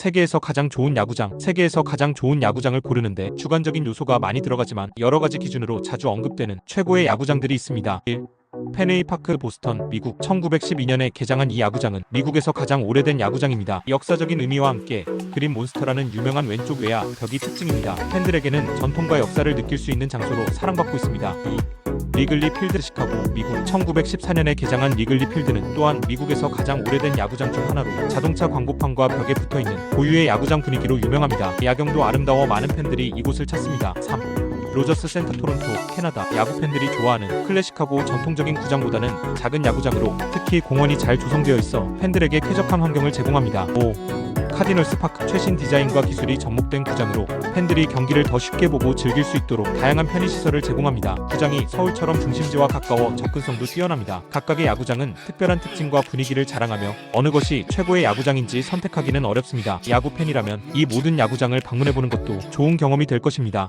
세계에서 가장 좋은 야구장, 세계에서 가장 좋은 야구장을 고르는데 주관적인 요소가 많이 들어가지만 여러 가지 기준으로 자주 언급되는 최고의 야구장들이 있습니다. 1. 페네이 파크 보스턴, 미국 1912년에 개장한 이 야구장은 미국에서 가장 오래된 야구장입니다. 역사적인 의미와 함께 그린 몬스터라는 유명한 왼쪽 외야 벽이 특징입니다. 팬들에게는 전통과 역사를 느낄 수 있는 장소로 사랑받고 있습니다. 2. 리글리 필드 시카고 미국 1914년에 개장한 리글리 필드는 또한 미국에서 가장 오래된 야구장 중 하나로 자동차 광고판과 벽에 붙어 있는 고유의 야구장 분위기로 유명합니다. 야경도 아름다워 많은 팬들이 이곳을 찾습니다. 3. 로저스 센터 토론토, 캐나다 야구 팬들이 좋아하는 클래식하고 전통적인 구장보다는 작은 야구장으로 특히 공원이 잘 조성되어 있어 팬들에게 쾌적한 환경을 제공합니다. 5. 카디널스 파크 최신 디자인과 기술이 접목된 구장으로 팬들이 경기를 더 쉽게 보고 즐길 수 있도록 다양한 편의 시설을 제공합니다. 구장이 서울처럼 중심지와 가까워 접근성도 뛰어납니다. 각각의 야구장은 특별한 특징과 분위기를 자랑하며 어느 것이 최고의 야구장인지 선택하기는 어렵습니다. 야구 팬이라면 이 모든 야구장을 방문해 보는 것도 좋은 경험이 될 것입니다.